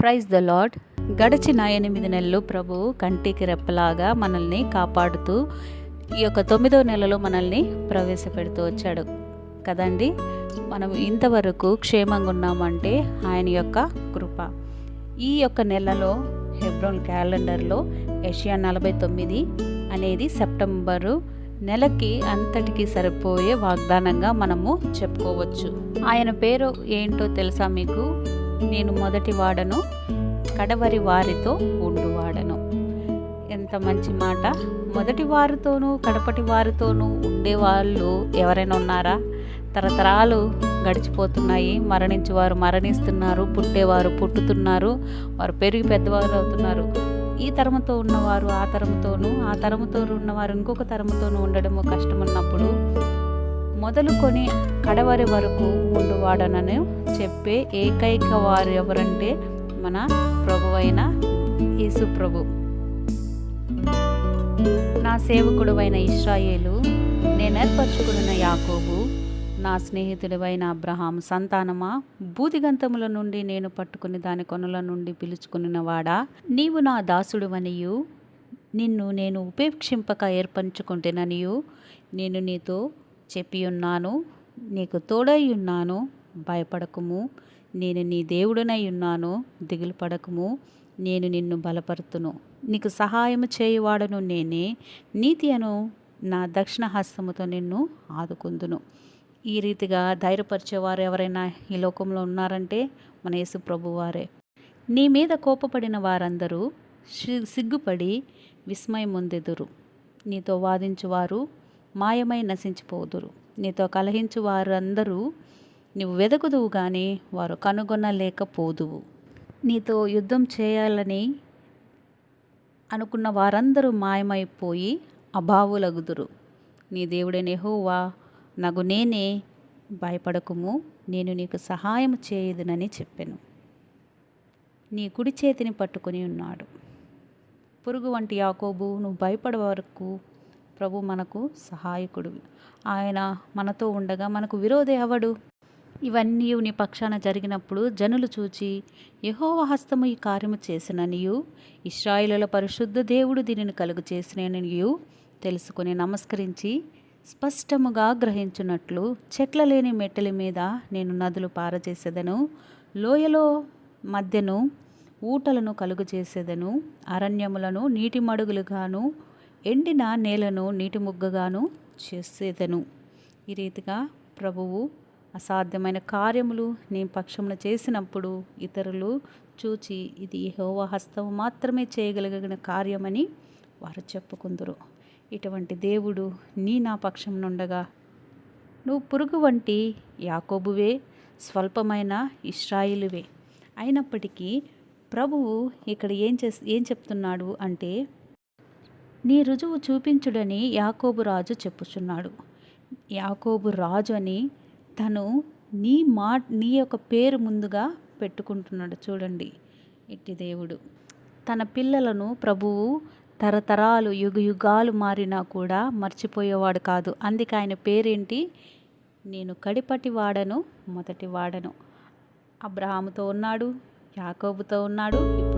Praise the lord గడిచిన ఎనిమిది నెలలు ప్రభు కంటికి రెప్పలాగా మనల్ని కాపాడుతూ ఈ యొక్క తొమ్మిదో నెలలో మనల్ని ప్రవేశపెడుతూ వచ్చాడు. కదండి? మనం ఇంతవరకు క్షేమంగా ఉన్నామంటే ఆయన యొక్క కృప. ఈ యొక్క నెలలో హెబ్రోన్ క్యాలెండర్లో ఏషియా నలభై తొమ్మిది అనేది సెప్టెంబరు నెలకి అంతటికి సరిపోయే వాగ్దానంగా మనము చెప్పుకోవచ్చు. ఆయన పేరు ఏంటో తెలుసా మీకు? నేను మొదటి వాడను కడవరి వారితో ఉండువాడను ఎంత మంచి మాట. మొదటి వారితోనూ కడపటి వారితోనూ ఉండేవాళ్ళు ఎవరైనా ఉన్నారా? తరతరాలు గడిచిపోతున్నాయి. మరణించేవారు మరణిస్తున్నారు పుట్టేవారు పుట్టుతున్నారు వారు పెరిగి పెద్దవారు అవుతున్నారు. ఈ తరముతో ఉన్నవారు ఆ తరముతోనూ ఆ తరముతో ఉన్నవారు ఇంకొక తరముతోనూ ఉండడము కష్టమున్నప్పుడు మొదలుకొని కడవరి వరకు ఉండువాడనని చెప్పే ఏకైక వారు ఎవరంటే మన ప్రభువైన అయిన యేసు ప్రభు. నా సేవకుడువైన ఇస్రాయేలు నేను ఏర్పరచుకున్న యాకోబు నా స్నేహితుడివైన అబ్రహాం సంతానమా బూదిగంతముల నుండి నేను పట్టుకుని దాని కొనుల నుండి పిలుచుకున్న వాడా నీవు నా దాసుడువనియు నిన్ను నేను ఉపేక్షింపక ఏర్పరచుకుంటేననియు నేను నీతో చెప్పి ఉన్నాను నీకు తోడై ఉన్నాను భయపడకుము. నేను నీ దేవుడనై ఉన్నాను దిగులు పడకుము నేను నిన్ను బలపరుతును. నీకు సహాయము చేయువాడను నేనే. నీతి అను నా దక్షిణ హస్తముతో నిన్ను ఆదుకుందును. ఈ రీతిగా ధైర్యపరిచేవారు ఎవరైనా ఈ లోకంలో ఉన్నారంటే మన యేసు ప్రభువారే. నీ మీద కోపపడిన వారందరూ సిగ్గుపడి విస్మయం పొందెదురు నీతో వాదించువారు మాయమై నశించిపోదురు. నీతో కలహించు వారందరూ నువ్వు వెదకుదువు కానీ వారు కనుగొనలేకపోదువు. నీతో యుద్ధం చేయాలని అనుకున్న వారందరూ మాయమైపోయి అభావులగుదురు. నీ దేవుడైన నెహోవా నగు నేనే భయపడకుము నేను నీకు సహాయం చేయదునని చెప్పాను. నీ కుడి చేతిని పట్టుకొని ఉన్నాడు. పురుగు వంటి యాకోబు నువ్వు భయపడే వరకు ప్రభు మనకు సహాయకుడు. ఆయన మనతో ఉండగా మనకు విరోధి ఎవడు? ఇవన్నీ నీ పక్షాన జరిగినప్పుడు జనులు చూచి యహోవ హస్తము ఈ కార్యము చేసిననియు ఇస్రాయిలుల పరిశుద్ధ దేవుడు దీనిని కలుగు చేసిననియు తెలుసుకుని నమస్కరించి స్పష్టముగా గ్రహించున్నట్లు చెట్ల లేని మెట్టల మీద నేను నదులు పారచేసేదను లోయలో మధ్యను ఊటలను కలుగు చేసేదను అరణ్యములను నీటి మడుగులుగాను ఎండిన నేలను నీటి ముగ్గగాను చేసేదను. ఈ రీతిగా ప్రభువు అసాధ్యమైన కార్యములు నీ పక్షమున చేసినప్పుడు ఇతరులు చూచి ఇది యెహోవా హస్తము మాత్రమే చేయగలిగిన కార్యమని వారు చెప్పుకుందరు. ఇటువంటి దేవుడు నీ నా పక్షమునుండగా. నువ్వు పురుగు వంటి యాకోబువే స్వల్పమైన ఇస్రాయిలువే అయినప్పటికీ ప్రభువు ఇక్కడ ఏం చే ఏం చెప్తున్నాడు అంటే నీ రుజువు చూపించుడని యాకోబు రాజు చెప్పుచున్నాడు. యాకోబు రాజు అని తను నీ మా నీ యొక్క పేరు ముందుగా పెట్టుకుంటున్నాడు. చూడండి ఇట్టి దేవుడు. తన పిల్లలను ప్రభువు తరతరాలు యుగ యుగాలు మారినా కూడా మర్చిపోయేవాడు కాదు. అందుకే ఆయన పేరేంటి? నేను కడిపటి వాడను మొదటి వాడను. అబ్రహాముతో ఉన్నాడు యాకోబుతో ఉన్నాడు ఇప్పుడు